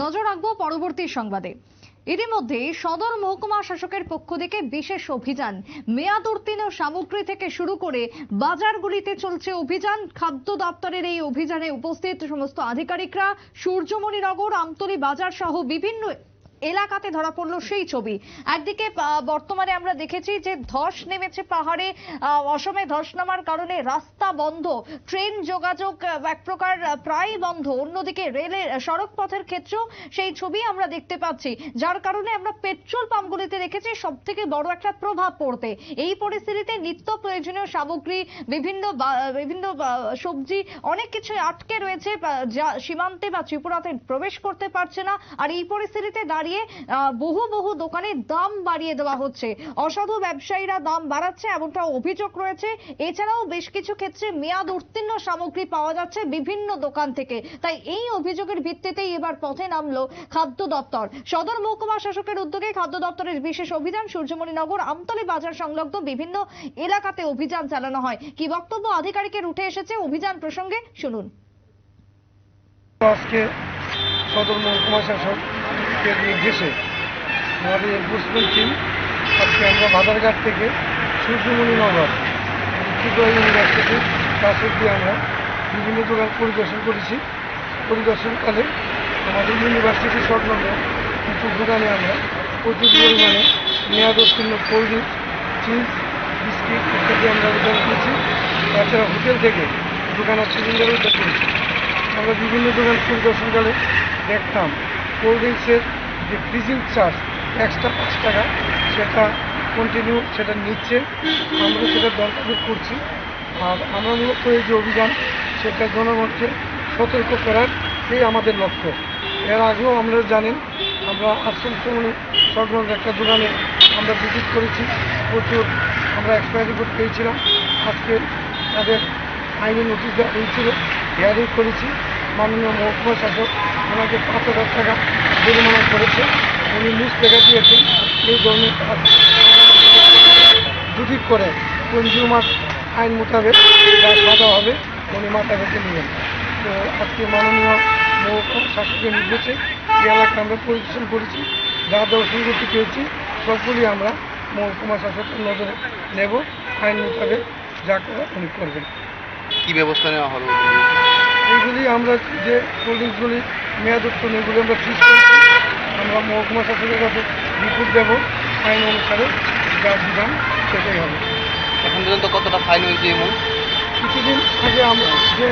নজর রাখব পরবর্তী সংবাদে। ইতিমধ্যে সদর মহকুমা শাসকের পক্ষ থেকে বিশেষ অভিযান। মেয়াদ উত্তীর্ণ সামগ্রী থেকে শুরু করে বাজারগুলিতে চলছে অভিযান। খাদ্য দপ্তরের এই অভিযানে উপস্থিত সমস্ত আধিকারিকরা সূর্যমণিনগর, আমতলী বাজার সহ বিভিন্ন এলাকাতে ধরা পড়ল সেই ছবি। একদিকে বর্তমানে আমরা দেখেছি যে ধস নেমেছে পাহাড়ে। অসমে ধস নামার কারণে রাস্তা বন্ধ, ট্রেন যোগাযোগ এক প্রকার প্রায় বন্ধ। অন্যদিকে রেলের সড়ক পথের ক্ষেত্রেও সেই ছবি আমরা দেখতে পাচ্ছি। যার কারণে আমরা পেট্রোল পাম্পগুলিতে দেখেছি সব থেকে বড় একটা প্রভাব পড়তে। এই পরিস্থিতিতে নিত্য প্রয়োজনীয় সামগ্রী, বিভিন্ন বিভিন্ন সবজি, অনেক কিছু আটকে রয়েছে সীমান্তে বা ত্রিপুরাতে প্রবেশ করতে পারছে না। আর এই পরিস্থিতিতে দাঁড়িয়ে আহ, বহু বহু দোকানে দাম বাড়িয়ে দেওয়া হচ্ছে। অসাধু ব্যবসায়ীরা দাম বাড়াচ্ছে এমনটা অভিযোগ রয়েছে। এছাড়াও বেশ কিছু ক্ষেত্রে মেয়াদ উত্তীর্ণ সামগ্রী পাওয়া যাচ্ছে বিভিন্ন দোকান থেকে। তাই এই অভিযোগের ভিত্তিতেই এবার পথে নামলো খাদ্য দপ্তর। সদর মহকুমা শাসকের উদ্যোগে খাদ্য দপ্তরের বিশেষ অভিযান সূর্যমণিনগর আমতলী বাজার সংলগ্ন বিভিন্ন এলাকাতে অভিযান চালানো হয়। কি বক্তব্য আধিকারিকের উঠে এসেছে অভিযান প্রসঙ্গে শুনুন। আজকে সদর মহকুমা শাসকের নির্দেশে আমাদের এনফোর্সমেন্ট টিম আজকে আমরা বাজারঘাট থেকে সূর্যমণিনগর ত্রিপুরা ইউনিভার্সিটির কাছ অব্দি আমরা বিভিন্ন দোকান পরিদর্শন করেছি। পরিদর্শনকালে আমাদের ইউনিভার্সিটি সংলগ্ন কিছু দোকানে আমরা প্রচুর পরিমাণে মেয়াদ উত্তীর্ণ কোল্ড চিজ বিস্কিট ইত্যাদি আমরা উদ্ধার করেছি। তাছাড়া হোটেল থেকে দোকানের সিলিন্ডার উদ্ধার করেছি। আমরা বিভিন্ন দোকান পরিদর্শনকালে দেখতাম কোল্ড ড্রিঙ্কসের যে ফ্রিজিং চার্জ এক্সট্রা পাঁচ টাকা, সেটা কন্টিনিউ সেটা নিচ্ছে। আমরা সেটা দরকার করছি। আর আমরা মূলত এই যে অভিযান, সেটা জনগণকে সতর্ক করার এই আমাদের লক্ষ্য। এর আগেও আমরা জানেন, আমরা আশ্রম শ্রমণী সংলগ্ন একটা দোকানে আমরা ভিজিট করেছি। প্রচুর আমরা এক্সপায়ারি রিপোর্ট পেয়েছিলাম। আজকে তাদের আইনি নোটিশ দেওয়া হয়েছিল হিয়ারিং করেছি। মাননীয় মহকুমা শাসক ওনাকে পাঁচ হাজার টাকা জরিমানা করেছে। উনি মুখ দেখা দিয়েছেন এই ধরনের যদি করে কনজিউমার আইন মোতাবেক যা সাজা হবে উনি মাথা রেখে নেবেন তো আজকে মাননীয় মহকুমা শাসকের নির্দেশে এই এলাকা আমরা পরিদর্শন করেছি যা দর্শন করতে পেয়েছি। সবগুলি আমরা মহকুমা শাসকের নজরে নেব। আইন মোতাবেক যা করে উনি করবেন। কি ব্যবস্থা নেওয়া হলো এইগুলি আমরা যে কোল্ড ড্রিঙ্কসগুলি মেয়াদ উত্তীর্ণ এগুলি আমরা ফ্রিজ করছি আমরা মহকুমা শাসকের কাছে রিপোর্ট দেব আইন অনুসারে যা বিধান সেটাই হবে। এখন পর্যন্ত কতটা ফাইন হয়েছে এমন কিছুদিন আগে আমরা যে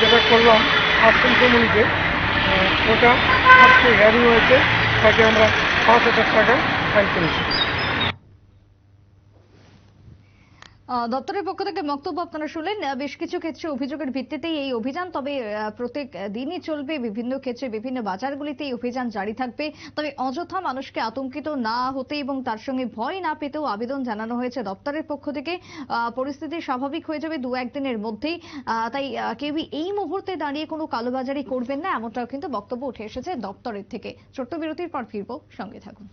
যেটা করলাম আশ্রম কমিউনিতে ওটা আজকে হিয়ারিং হয়েছে তাকে আমরা পাঁচ হাজার টাকা ফাইন করেছি। দপ্তরের পক্ষ থেকে বক্তব্য আপনারা শুনলেন। বেশ কিছু ক্ষেত্রে অভিযোগের ভিত্তিতেই এই অভিযান, তবে প্রত্যেক দিনই চলবে। বিভিন্ন ক্ষেত্রে বিভিন্ন বাজারগুলিতে এই অভিযান জারি থাকবে। তবে অযথা মানুষকে আতঙ্কিত না হতে এবং তার সঙ্গে ভয় না পেতেও আবেদন জানানো হয়েছে দপ্তরের পক্ষ থেকে। পরিস্থিতি স্বাভাবিক হয়ে যাবে দু একদিনের মধ্যেই। তাই কেউই এই মুহূর্তে দাঁড়িয়ে কোনো কালোবাজারি করবেন না, এমনটাও কিন্তু বক্তব্য উঠে এসেছে দপ্তরের থেকে। ছোট্ট বিরতির পর ফিরবো। সঙ্গে থাকুন।